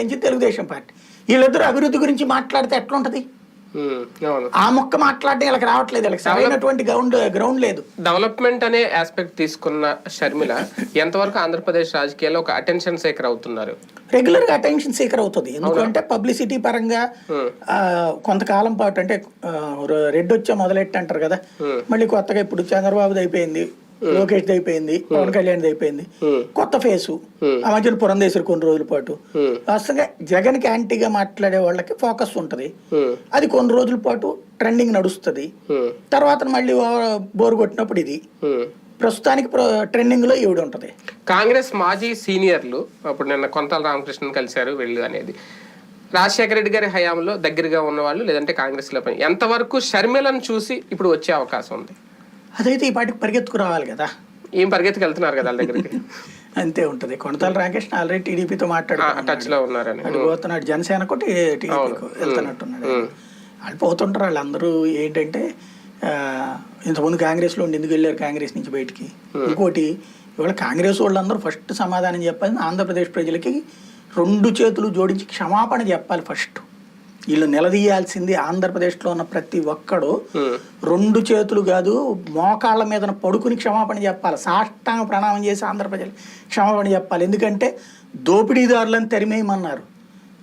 నుంచి తెలుగుదేశం పార్టీ. వీళ్ళిద్దరు అభివృద్ధి గురించి మాట్లాడితే ఎట్లుంటది? ఆ మొక్క మాట్లాడడం వీళ్ళకి రావట్లేదు వీళ్ళకి సరైనటువంటి గ్రౌండ్ గ్రౌండ్ లేదు. డెవలప్మెంట్ అనే ఆస్పెక్ట్ తీసుకున్న షర్మిల ఎంతవరకు ఆంధ్రప్రదేశ్ రాజకీయాల్లో ఒక అటెన్షన్ సేకర్ అవుతున్నారు? రెగ్యులర్గా అటెన్షన్ సీకర్ అవుతుంది. ఎందుకంటే పబ్లిసిటీ పరంగా కొంతకాలం పాటు అంటే రెడ్ వచ్చే మొదలెట్టి అంటారు కదా మళ్ళీ కొత్తగా ఇప్పుడు చంద్రబాబుది అయిపోయింది. లోకేష్ అయిపోయింది పవన్ కళ్యాణ్ అయిపోయింది. కొత్త ఫేసు. ఆ. మధ్యన పురంధేశ్వరి కొన్ని రోజుల పాటు. వాస్తవంగా జగన్కి యాంటీగా మాట్లాడే వాళ్ళకి ఫోకస్ ఉంటది. అది కొన్ని రోజుల పాటు ట్రెండింగ్ నడుస్తుంది. తర్వాత మళ్ళీ బోర్ కొట్టినప్పుడు ఇది. ప్రస్తుతానికి ట్రెండింగ్లో ఈవిడ ఉంటది. కాంగ్రెస్ మాజీ సీనియర్లు అప్పుడు నిన్న కొంతల రామకృష్ణన్ కలిశారు వెళ్ళు అనేది. రాజశేఖర రెడ్డి గారి హయాంలో దగ్గరగా ఉన్నవాళ్ళు లేదంటే కాంగ్రెస్లో పని. ఎంతవరకు షర్మిలను చూసి ఇప్పుడు వచ్చే అవకాశం ఉంది? అదైతే ఈ పాటికి పరిగెత్తుకు రావాలి కదా. ఏం పరిగెత్తుకు వెళ్తున్నారు కదా వాళ్ళ దగ్గరికి? అంతే ఉంటది. కొనతాల రామకృష్ణ ఆల్రెడీ టీడీపీతో మాట్లాడు టచ్లో ఉన్నారని. అటు పోతున్నాడు జనసేనకు టీడీపీకు వెళ్తున్నట్టున్నాడు. వాళ్ళు పోతుంటారు వాళ్ళందరూ ఏంటంటే ఇంతకుముందు కాంగ్రెస్లో ఉండి ఎందుకు వెళ్ళారు కాంగ్రెస్ నుంచి బయటికి? ఇంకోటి ఇవాళ కాంగ్రెస్ వాళ్ళందరూ ఫస్ట్ సమాధానం చెప్పాలి ఆంధ్రప్రదేశ్ ప్రజలకి రెండు చేతులు జోడించి క్షమాపణ చెప్పాలి ఫస్ట్. వీళ్ళు నిలదీయాల్సింది ఆంధ్రప్రదేశ్లో ఉన్న ప్రతి ఒక్కడు. రెండు చేతులు కాదు మోకాళ్ళ మీద పడుకుని క్షమాపణ చెప్పాలి. సాష్టాంగ ప్రణామం చేసి ఆంధ్ర ప్రజలు క్షమాపణ చెప్పాలి. ఎందుకంటే దోపిడీదారులను తరిమేయమన్నారు.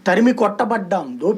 తరిమి కొట్టబడ్డాం. దోపిడీ